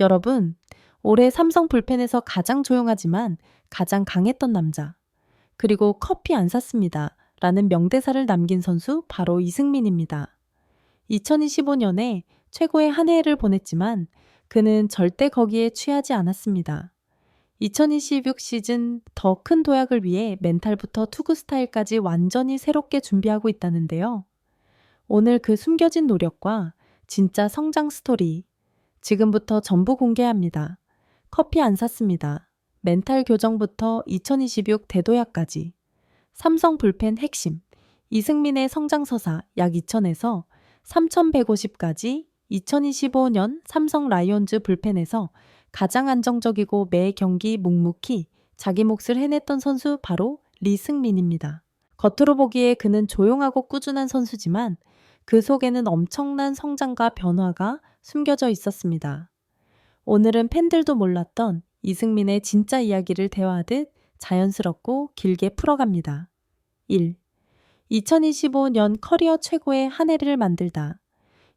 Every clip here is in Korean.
여러분, 올해 삼성 불펜에서 가장 조용하지만 가장 강했던 남자. 그리고 커피 안 샀습니다. 라는 명대사를 남긴 선수 바로 이승민입니다. 2025년에 최고의 한 해를 보냈지만 그는 절대 거기에 취하지 않았습니다. 2026 시즌 더 큰 도약을 위해 멘탈부터 투구 스타일까지 완전히 새롭게 준비하고 있다는데요. 오늘 그 숨겨진 노력과 진짜 성장 스토리 지금부터 전부 공개합니다. 커피 안 샀습니다. 멘탈 교정부터 2026 대도약까지 삼성 불펜 핵심 이승민의 성장서사 약 2천에서 3,150까지 2025년 삼성 라이온즈 불펜에서 가장 안정적이고 매 경기 묵묵히 자기 몫을 해냈던 선수 바로 리승민입니다. 겉으로 보기에 그는 조용하고 꾸준한 선수지만 그 속에는 엄청난 성장과 변화가 숨겨져 있었습니다. 오늘은 팬들도 몰랐던 이승민의 진짜 이야기를 대화하듯 자연스럽고 길게 풀어갑니다. 1. 2025년 커리어 최고의 한 해를 만들다.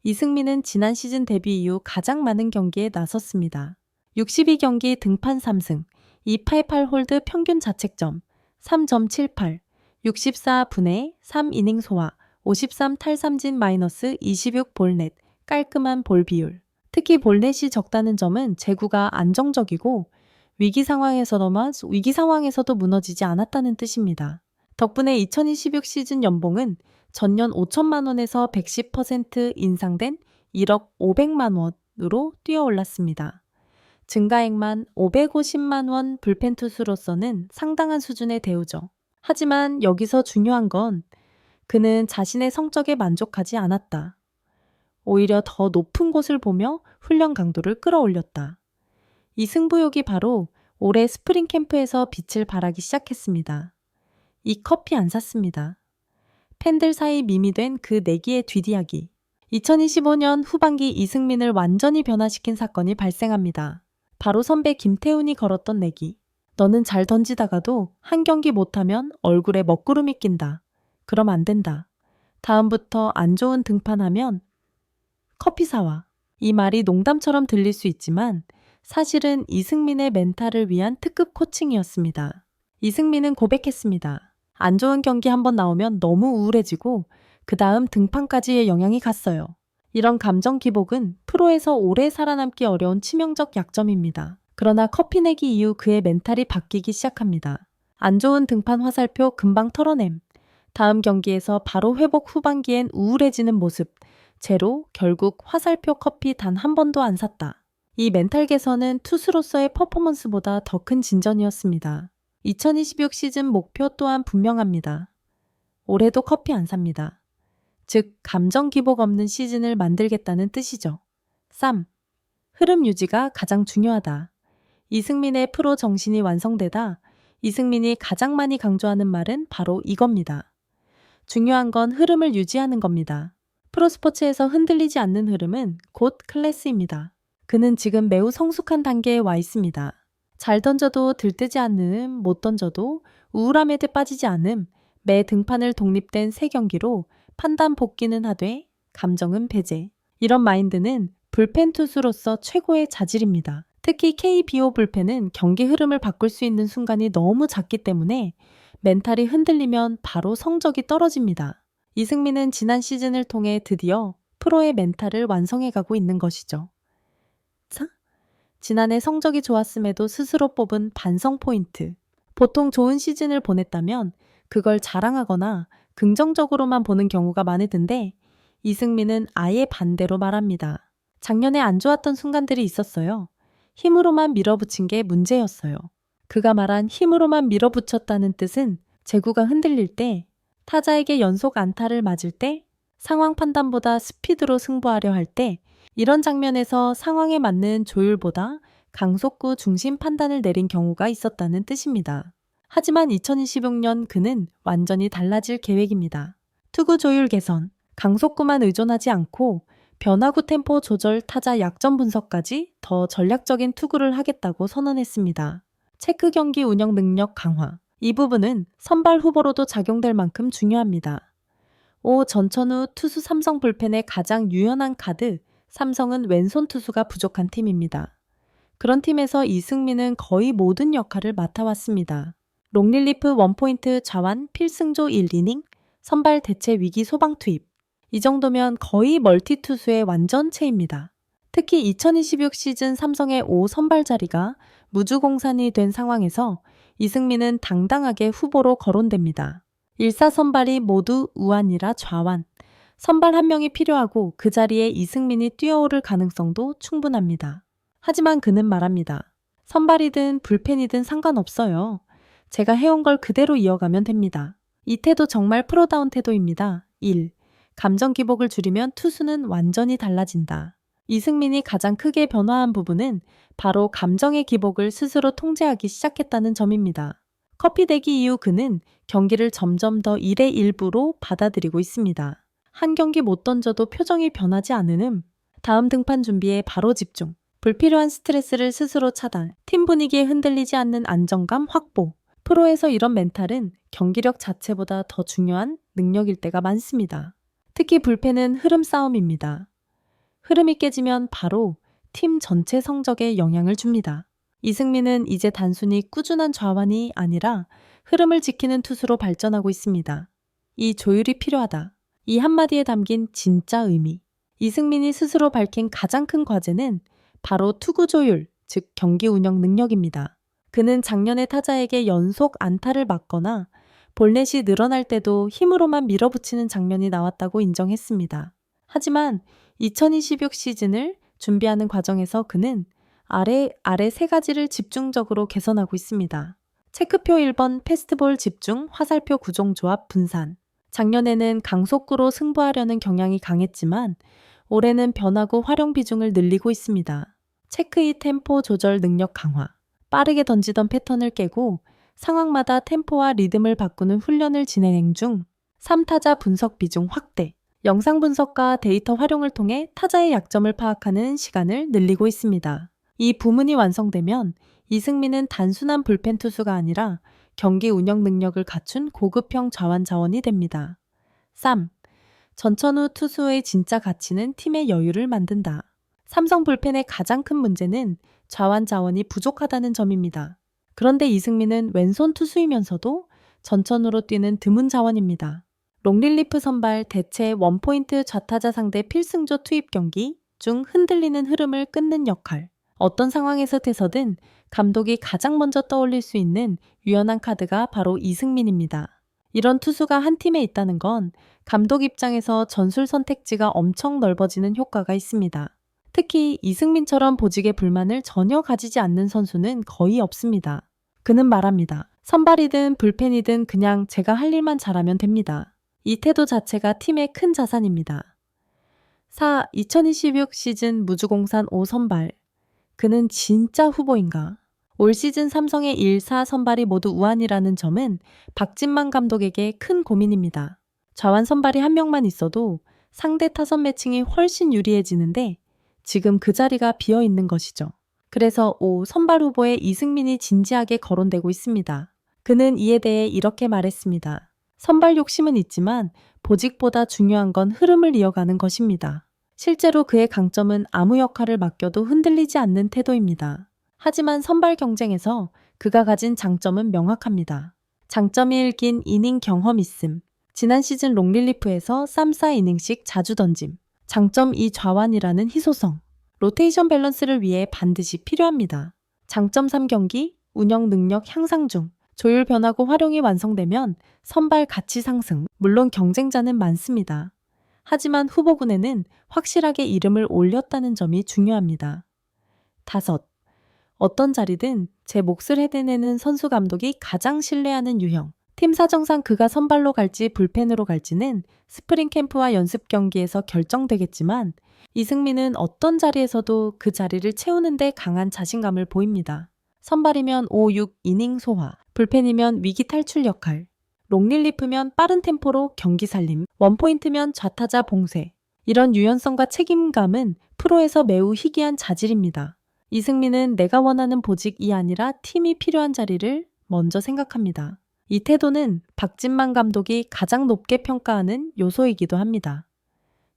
이승민은 지난 시즌 데뷔 이후 가장 많은 경기에 나섰습니다. 62경기 등판 3승, 288 홀드 평균 자책점 3.78, 64분의 3이닝 소화, 53 탈삼진 마이너스 26 볼넷, 깔끔한 볼 비율. 특히 볼넷이 적다는 점은 제구가 안정적이고 위기 상황에서도만 위기 상황에서도 무너지지 않았다는 뜻입니다. 덕분에 2026 시즌 연봉은 전년 5천만 원에서 110% 인상된 1억 500만 원으로 뛰어 올랐습니다. 증가액만 550만 원 불펜 투수로서는 상당한 수준의 대우죠. 하지만 여기서 중요한 건 그는 자신의 성적에 만족하지 않았다. 오히려 더 높은 곳을 보며 훈련 강도를 끌어올렸다. 이 승부욕이 바로 올해 스프링 캠프에서 빛을 발하기 시작했습니다. 이 커피 안 샀습니다. 팬들 사이 밈이 된 그 내기의 뒷이야기. 2025년 후반기 이승민을 완전히 변화시킨 사건이 발생합니다. 바로 선배 김태훈이 걸었던 내기. 너는 잘 던지다가도 한 경기 못하면 얼굴에 먹구름이 낀다. 그럼 안 된다. 다음부터 안 좋은 등판하면 커피 사와. 이 말이 농담처럼 들릴 수 있지만 사실은 이승민의 멘탈을 위한 특급 코칭이었습니다. 이승민은 고백했습니다. 안 좋은 경기 한번 나오면 너무 우울해지고 그 다음 등판까지의 영향이 갔어요. 이런 감정 기복은 프로에서 오래 살아남기 어려운 치명적 약점입니다. 그러나 커피 내기 이후 그의 멘탈이 바뀌기 시작합니다. 안 좋은 등판 화살표 금방 털어냄. 다음 경기에서 바로 회복 후반기엔 우울해지는 모습. 제로 결국 화살표 커피 단 한 번도 안 샀다. 이 멘탈 개선은 투수로서의 퍼포먼스보다 더 큰 진전이었습니다. 2026 시즌 목표 또한 분명합니다. 올해도 커피 안 삽니다. 즉, 감정 기복 없는 시즌을 만들겠다는 뜻이죠. 3. 흐름 유지가 가장 중요하다. 이승민의 프로 정신이 완성되다 이승민이 가장 많이 강조하는 말은 바로 이겁니다. 중요한 건 흐름을 유지하는 겁니다. 프로스포츠에서 흔들리지 않는 흐름은 곧 클래스입니다. 그는 지금 매우 성숙한 단계에 와 있습니다. 잘 던져도 들뜨지 않음, 못 던져도 우울함에 빠지지 않음, 매 등판을 독립된 세 경기로 판단 복귀는 하되 감정은 배제. 이런 마인드는 불펜 투수로서 최고의 자질입니다. 특히 KBO 불펜은 경기 흐름을 바꿀 수 있는 순간이 너무 작기 때문에 멘탈이 흔들리면 바로 성적이 떨어집니다. 이승민은 지난 시즌을 통해 드디어 프로의 멘탈을 완성해 가고 있는 것이죠. 자, 지난해 성적이 좋았음에도 스스로 뽑은 반성 포인트. 보통 좋은 시즌을 보냈다면 그걸 자랑하거나 긍정적으로만 보는 경우가 많으던데 이승민은 아예 반대로 말합니다. 작년에 안 좋았던 순간들이 있었어요. 힘으로만 밀어붙인 게 문제였어요. 그가 말한 힘으로만 밀어붙였다는 뜻은 제구가 흔들릴 때, 타자에게 연속 안타를 맞을 때, 상황 판단보다 스피드로 승부하려 할 때, 이런 장면에서 상황에 맞는 조율보다 강속구 중심 판단을 내린 경우가 있었다는 뜻입니다. 하지만 2026년 그는 완전히 달라질 계획입니다. 투구 조율 개선, 강속구만 의존하지 않고 변화구 템포 조절 타자 약점 분석까지 더 전략적인 투구를 하겠다고 선언했습니다. 체크 경기 운영 능력 강화. 이 부분은 선발 후보로도 작용될 만큼 중요합니다. 5. 전천후 투수 삼성 불펜의 가장 유연한 카드, 삼성은 왼손 투수가 부족한 팀입니다. 그런 팀에서 이승민은 거의 모든 역할을 맡아왔습니다. 롱릴리프 원포인트 좌완 필승조 1이닝, 선발 대체 위기 소방 투입. 이 정도면 거의 멀티 투수의 완전체입니다. 특히 2026 시즌 삼성의 5 선발 자리가 무주공산이 된 상황에서 이승민은 당당하게 후보로 거론됩니다. 1사 선발이 모두 우한이라 좌완. 선발 한 명이 필요하고 그 자리에 이승민이 뛰어오를 가능성도 충분합니다. 하지만 그는 말합니다. 선발이든 불펜이든 상관없어요. 제가 해온 걸 그대로 이어가면 됩니다. 이 태도 정말 프로다운 태도입니다. 1. 감정 기복을 줄이면 투수는 완전히 달라진다. 이승민이 가장 크게 변화한 부분은 바로 감정의 기복을 스스로 통제하기 시작했다는 점입니다. 커피 대기 이후 그는 경기를 점점 더 일의 일부로 받아들이고 있습니다. 한 경기 못 던져도 표정이 변하지 않으는 다음 등판 준비에 바로 집중. 불필요한 스트레스를 스스로 차단. 팀 분위기에 흔들리지 않는 안정감 확보. 프로에서 이런 멘탈은 경기력 자체보다 더 중요한 능력일 때가 많습니다. 특히 불펜은 흐름 싸움입니다. 흐름이 깨지면 바로 팀 전체 성적에 영향을 줍니다. 이승민은 이제 단순히 꾸준한 좌완이 아니라 흐름을 지키는 투수로 발전하고 있습니다. 이 조율이 필요하다. 이 한마디에 담긴 진짜 의미. 이승민이 스스로 밝힌 가장 큰 과제는 바로 투구 조율, 즉 경기 운영 능력입니다. 그는 작년에 타자에게 연속 안타를 맞거나 볼넷이 늘어날 때도 힘으로만 밀어붙이는 장면이 나왔다고 인정했습니다. 하지만 2026 시즌을 준비하는 과정에서 그는 아래, 아래 세 가지를 집중적으로 개선하고 있습니다. 체크표 1번 패스트볼 집중, 화살표 구종 조합 분산. 작년에는 강속구로 승부하려는 경향이 강했지만 올해는 변하고 활용 비중을 늘리고 있습니다. 체크이 템포 조절 능력 강화. 빠르게 던지던 패턴을 깨고 상황마다 템포와 리듬을 바꾸는 훈련을 진행 중 3타자 분석 비중 확대. 영상 분석과 데이터 활용을 통해 타자의 약점을 파악하는 시간을 늘리고 있습니다. 이 부문이 완성되면 이승민은 단순한 불펜 투수가 아니라 경기 운영 능력을 갖춘 고급형 자완 자원이 됩니다. 3. 전천후 투수의 진짜 가치는 팀의 여유를 만든다. 삼성 불펜의 가장 큰 문제는 자완 자원이 부족하다는 점입니다. 그런데 이승민은 왼손 투수이면서도 전천으로 뛰는 드문 자원입니다. 롱릴리프 선발 대체 원포인트 좌타자 상대 필승조 투입 경기 중 흔들리는 흐름을 끊는 역할. 어떤 상황에서 태서든 감독이 가장 먼저 떠올릴 수 있는 유연한 카드가 바로 이승민입니다. 이런 투수가 한 팀에 있다는 건 감독 입장에서 전술 선택지가 엄청 넓어지는 효과가 있습니다. 특히 이승민처럼 보직에 불만을 전혀 가지지 않는 선수는 거의 없습니다. 그는 말합니다. 선발이든 불펜이든 그냥 제가 할 일만 잘하면 됩니다. 이 태도 자체가 팀의 큰 자산입니다. 4. 2026 시즌 무주공산 5선발. 그는 진짜 후보인가? 올 시즌 삼성의 1, 4 선발이 모두 우한이라는 점은 박진만 감독에게 큰 고민입니다. 좌완 선발이 한 명만 있어도 상대 타선 매칭이 훨씬 유리해지는데 지금 그 자리가 비어 있는 것이죠. 그래서 5 선발 후보에 이승민이 진지하게 거론되고 있습니다. 그는 이에 대해 이렇게 말했습니다. 선발 욕심은 있지만 보직보다 중요한 건 흐름을 이어가는 것입니다. 실제로 그의 강점은 아무 역할을 맡겨도 흔들리지 않는 태도입니다. 하지만 선발 경쟁에서 그가 가진 장점은 명확합니다. 장점이 일긴 이닝 경험 있음. 지난 시즌 롱릴리프에서 3, 4이닝씩 자주 던짐. 장점 2 좌완이라는 희소성. 로테이션 밸런스를 위해 반드시 필요합니다. 장점 3경기, 운영 능력 향상 중. 조율 변하고 활용이 완성되면 선발 가치 상승. 물론 경쟁자는 많습니다. 하지만 후보군에는 확실하게 이름을 올렸다는 점이 중요합니다. 다섯. 어떤 자리든 제 몫을 해내는 선수 감독이 가장 신뢰하는 유형. 팀 사정상 그가 선발로 갈지 불펜으로 갈지는 스프링 캠프와 연습 경기에서 결정되겠지만 이승민은 어떤 자리에서도 그 자리를 채우는데 강한 자신감을 보입니다. 선발이면 5, 6 이닝 소화, 불펜이면 위기 탈출 역할, 롱릴리프면 빠른 템포로 경기 살림, 원포인트면 좌타자 봉쇄. 이런 유연성과 책임감은 프로에서 매우 희귀한 자질입니다. 이승민은 내가 원하는 보직이 아니라 팀이 필요한 자리를 먼저 생각합니다. 이 태도는 박진만 감독이 가장 높게 평가하는 요소이기도 합니다.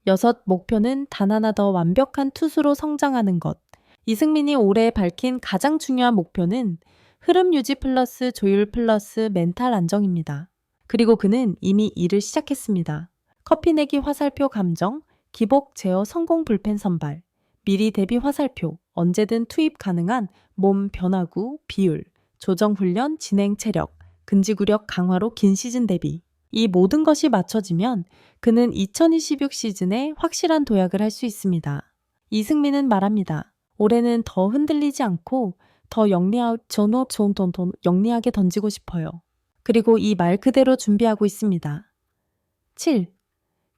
여섯, 목표는 단 하나 더 완벽한 투수로 성장하는 것. 이승민이 올해 밝힌 가장 중요한 목표는 흐름 유지 플러스 조율 플러스 멘탈 안정입니다. 그리고 그는 이미 일을 시작했습니다. 커피 내기 화살표 감정, 기복 제어 성공 불펜 선발, 미리 대비 화살표, 언제든 투입 가능한 몸 변화구, 비율, 조정 훈련, 진행 체력, 근지구력 강화로 긴 시즌 대비. 이 모든 것이 맞춰지면 그는 2026 시즌에 확실한 도약을 할 수 있습니다. 이승민은 말합니다. 올해는 더 흔들리지 않고 더 영리하, 전호, 존돈돈 영리하게 던지고 싶어요. 그리고 이 말 그대로 준비하고 있습니다. 7.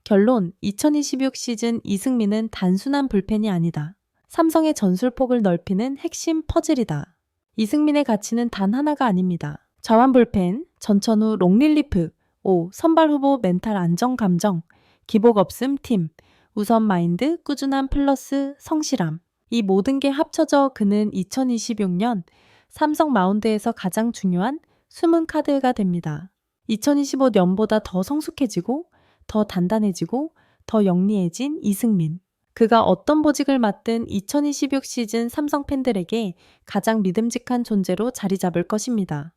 결론 2026 시즌 이승민은 단순한 불펜이 아니다. 삼성의 전술폭을 넓히는 핵심 퍼즐이다. 이승민의 가치는 단 하나가 아닙니다. 자완 불펜, 전천후 롱릴리프, 5. 선발 후보 멘탈 안정 감정, 기복 없음 팀, 우선 마인드, 꾸준함 플러스 성실함. 이 모든 게 합쳐져 그는 2026년 삼성 마운드에서 가장 중요한 숨은 카드가 됩니다. 2025년보다 더 성숙해지고 더 단단해지고 더 영리해진 이승민. 그가 어떤 보직을 맡든 2026 시즌 삼성 팬들에게 가장 믿음직한 존재로 자리 잡을 것입니다.